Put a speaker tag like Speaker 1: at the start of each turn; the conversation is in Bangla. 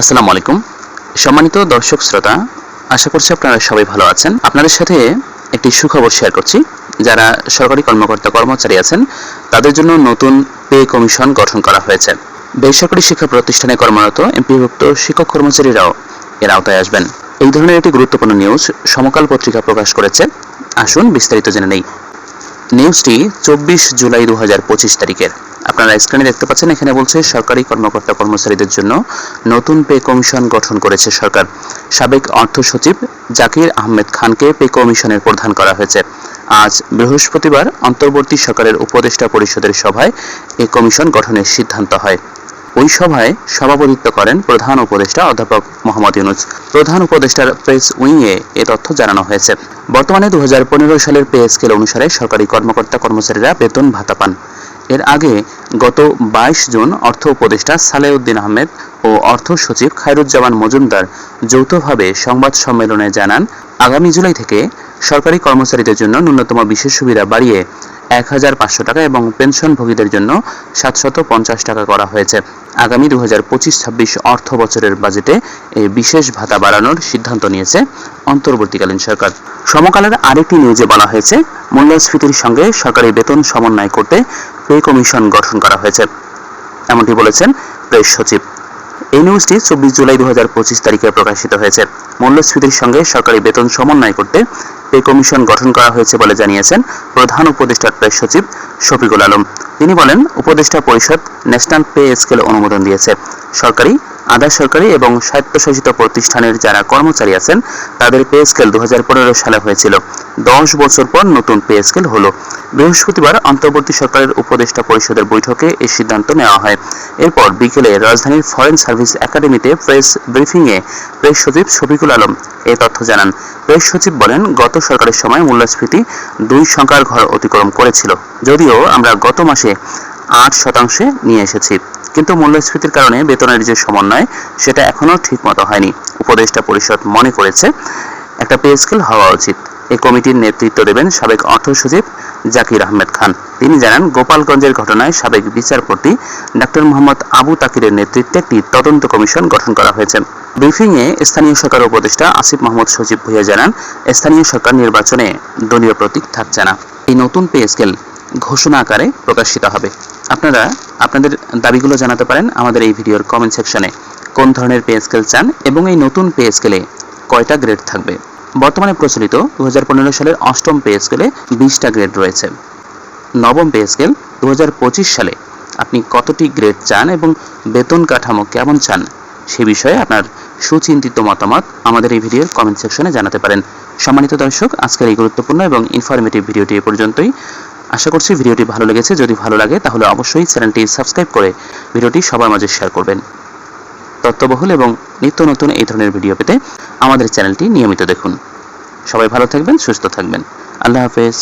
Speaker 1: আসসালামু আলাইকুম। সম্মানিত দর্শক শ্রোতা, আশা করছি আপনারা সবাই ভালো আছেন। আপনাদের সাথে একটি সুখবর শেয়ার করছি। যারা সরকারি কর্মকর্তা কর্মচারী আছেন, তাদের জন্য নতুন পে কমিশন গঠন করা হয়েছে। বেসরকারি শিক্ষা প্রতিষ্ঠানে কর্মরত এমপিভুক্ত শিক্ষক কর্মচারীরাও এর আওতায় আসবেন। এই ধরনের একটি গুরুত্বপূর্ণ নিউজ সমকাল পত্রিকা প্রকাশ করেছে। আসুন বিস্তারিত জেনে নেই। নিউজটি চব্বিশ জুলাই দু হাজার পঁচিশ তারিখের। আপনারা স্ক্রিনে দেখতে পাচ্ছেন, এখানে বলছে সরকারি কর্মকর্তা কর্মচারীদের জন্য নতুন পে কমিশন গঠন করেছে সরকার। সাবেক অর্থ সচিব জাকির আহমেদ খানকে পে কমিশনের প্রধান করা হয়েছে। আজ বৃহস্পতিবার অন্তর্বর্তী সরকারের উপদেষ্টা পরিষদের সভায় এ কমিশন গঠনের সিদ্ধান্ত হয়। ওই সভায় সভাপতিত্ব করেন প্রধান উপদেষ্টা অধ্যাপক মোহাম্মদ ইউনুস। প্রধান উপদেষ্টার প্রেস উইংয়ে এ তথ্য জানানো হয়েছে। বর্তমানে দু সালের পে স্কেল অনুসারে সরকারি কর্মকর্তা কর্মচারীরা বেতন ভাতা পান। এর আগে গত বাইশ জুন অর্থ উপদেষ্টা সালেউদ্দিন আহমেদ ও অর্থ সচিব খায়রুজ্জামান মজুমদার যৌথভাবে সংবাদ সম্মেলনে জানান, আগামী জুলাই থেকে সরকারি কর্মচারীদের জন্য ন্যূনতম বিশেষ সুবিধা বাড়িয়ে এক হাজার পাঁচশো টাকা এবং পেনশনভোগীদের জন্য সাতশত পঞ্চাশ টাকা করা হয়েছে। আগামী দু হাজার পঁচিশ ছাব্বিশ অর্থ বছরের বাজেটে এই বিশেষ ভাতা বাড়ানোর সিদ্ধান্ত নিয়েছে অন্তর্বর্তীকালীন সরকার। সমকালের আরেকটি নিউজে বলা হয়েছে, মূল্যস্ফীতির সঙ্গে সরকারি বেতন সমন্বয় করতে পে কমিশন গঠন করা হয়েছে। এমনটি বলেছেন প্রেস সচিব। এই নিউজটি চব্বিশ জুলাই দু হাজার পঁচিশ তারিখে প্রকাশিত হয়েছে। মূল্যস্ফীতির সঙ্গে সরকারি বেতন সমন্বয় করতে পে কমিশন গঠন করা হয়েছে বলে জানিয়েছেন প্রধান উপদেষ্টার প্রেস সচিব শফিকুল আলম। তিনি বলেন, উপদেষ্টা পরিষদ ন্যাশনাল পে স্কেল অনুমোদন দিয়েছে। সরকারি, আধা সরকারি এবং স্বায়ত্তশাসিত প্রতিষ্ঠানের যারা কর্মচারী আছেন, তাদের পে স্কেল দু হাজার পনেরো সালে হয়েছিল। দশ বছর পর নতুন পে স্কেল হলো। বৃহস্পতিবার অন্তর্বর্তী সরকারের উপদেষ্টা পরিষদের বৈঠকে এই সিদ্ধান্ত নেওয়া হয়। এরপর বিকেলে রাজধানীর ফরেন সার্ভিস একাডেমিতে প্রেস ব্রিফিংয়ে প্রেস সচিব শফিকুল আলম এ তথ্য জানান। প্রেস সচিব বলেন, গত সরকারের সময় মূল্যস্ফীতি দুই সংখ্যার ঘর অতিক্রম করেছিল। যদিও আমরা গত মাসে আট শতাংশে নিয়ে এসেছি। কিন্তু মূল্যস্ফীতির কারণে বেতনের যে সমন্বয়, সেটা এখনও ঠিকমতো হয়নি। উপদেষ্টা পরিষদ মনে করেছে, একটা পে স্কেল হওয়া উচিত। এই কমিটির নেতৃত্ব দেবেন সাবেক অর্থ সচিব জাকির আহমেদ খান। তিনি জানান, গোপালগঞ্জের ঘটনায় সাবেক বিচারপতি ডক্টর মোহাম্মদ আবু তাকিরের নেতৃত্বে একটি তদন্ত কমিশন গঠন করা হয়েছে। ব্রিফিংয়ে স্থানীয় সরকার উপদেষ্টা আসিফ মাহমুদ সচিব ভুইয়া জানান, স্থানীয় সরকার নির্বাচনে দলীয় প্রতীক থাকছে না। এই নতুন পে স্কেল ঘোষণা আকারে প্রকাশিত হবে। আপনারা আপনাদের দাবিগুলো জানাতে পারেন আমাদের এই ভিডিওর কমেন্ট সেকশনে কোন ধরনের পে স্কেল চান এবং এই নতুন পে স্কেলে কয়টা গ্রেড থাকবে? বর্তমানে প্রচলিত দু হাজার পনেরো সালের অষ্টম পে স্কেলে বিশটা গ্রেড রয়েছে। নবম পে স্কেল দু হাজার পঁচিশ সালে। আপনি কতটি গ্রেড চান এবং বেতন কাঠামো কেমন চান, সে বিষয়ে আপনার সুচিন্তিত মতামত আমাদের এই ভিডিওর কমেন্ট সেকশনে জানাতে পারেন। সম্মানিত দর্শক, আজকের এই গুরুত্বপূর্ণ এবং ইনফরমেটিভ ভিডিওটি এ পর্যন্তই। আশা করছি ভিডিওটি ভালো লেগেছে। যদি ভালো লাগে, তাহলে অবশ্যই চ্যানেলটি সাবস্ক্রাইব করে ভিডিওটি সবার মাঝে শেয়ার করবেন। তথ্যবহুল এবং নিত্য নতুন এই ধরনের ভিডিও পেতে আমাদের চ্যানেলটি নিয়মিত দেখুন। সবাই ভালো থাকবেন, সুস্থ থাকবেন। আল্লাহ হাফেজ।